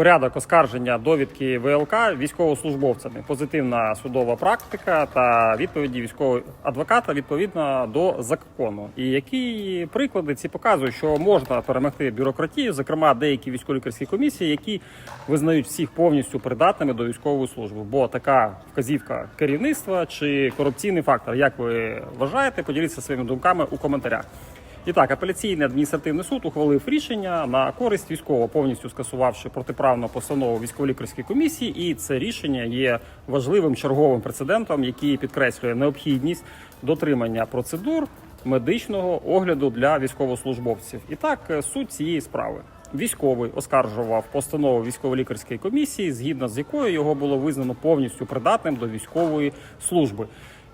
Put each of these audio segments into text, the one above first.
Порядок оскарження довідки ВЛК військовослужбовцями, позитивна судова практика та відповіді військового адвоката відповідно до закону. І які приклади ці показують, що можна перемогти бюрократію, зокрема деякі військово-лікарські комісії, які визнають всіх повністю придатними до військової служби. Бо така вказівка керівництва чи корупційний фактор, як ви вважаєте, поділіться своїми думками у коментарях. І так, апеляційний адміністративний суд ухвалив рішення на користь військового, повністю скасувавши протиправну постанову військово-лікарської комісії. І це рішення є важливим черговим прецедентом, який підкреслює необхідність дотримання процедур медичного огляду для військовослужбовців. І так, е, суть цієї справи. Військовий оскаржував постанову військово-лікарської комісії, згідно з якою його було визнано повністю придатним до військової служби.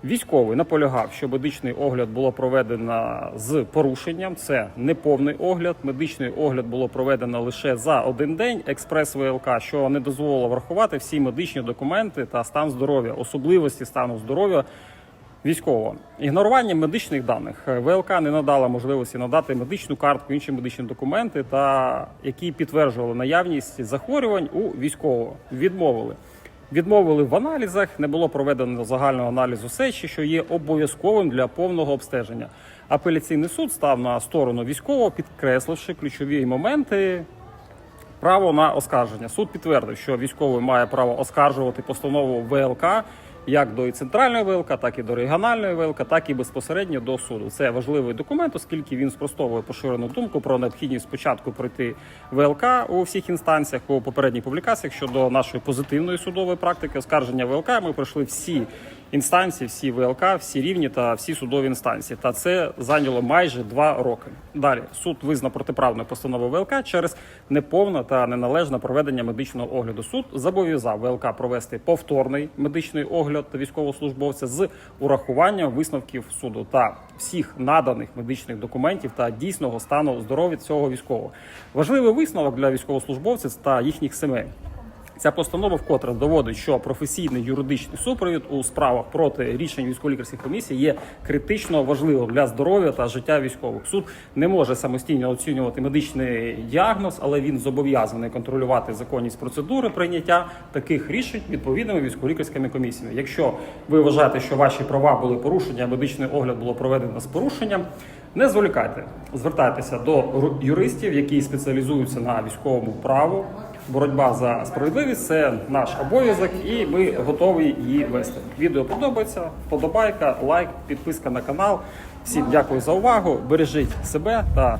Військовий наполягав, що медичний огляд було проведено з порушенням. Це неповний огляд. Медичний огляд було проведено лише за один день. Експрес ВЛК, що не дозволило врахувати всі медичні документи та стан здоров'я, особливості стану здоров'я військового. Ігнорування медичних даних ВЛК не надала можливості надати медичну картку, інші медичні документи, та які підтверджували наявність захворювань у військового. Відмовили. Відмовили в аналізах, не було проведено загального аналізу сечі, що є обов'язковим для повного обстеження. Апеляційний суд став на сторону військового, підкресливши ключові моменти право на оскарження. Суд підтвердив, що військовий має право оскаржувати постанову ВЛК як до центральної ВЛК, так і до регіональної ВЛК, так і безпосередньо до суду. Це важливий документ, оскільки він спростовує поширену думку про необхідність спочатку пройти ВЛК у всіх інстанціях у попередніх публікаціях щодо нашої позитивної судової практики. Оскарження ВЛК ми пройшли всі інстанції, всі ВЛК, всі рівні та всі судові інстанції. Та це зайняло майже два роки. Далі суд визнав протиправною постанову ВЛК через неповне та неналежне проведення медичного огляду. Суд зобов'язав ВЛК провести повторний медичний огляд військовослужбовця з урахуванням висновків суду та всіх наданих медичних документів та дійсного стану здоров'я цього військового. Важливий висновок для військовослужбовців та їхніх сімей. Ця постанова вкотре доводить, що професійний юридичний супровід у справах проти рішень військово-лікарських комісій є критично важливим для здоров'я та життя військових. Суд не може самостійно оцінювати медичний діагноз, але він зобов'язаний контролювати законність процедури прийняття таких рішень відповідними військово-лікарськими комісіями. Якщо ви вважаєте, що ваші права були порушені, а медичний огляд було проведено з порушенням. Не зволікайте, звертайтеся до юристів, які спеціалізуються на військовому праву. Боротьба за справедливість це наш обов'язок, і ми готові її вести. Відео подобається, вподобайка, лайк, підписка на канал. Всім дякую за увагу. Бережіть себе та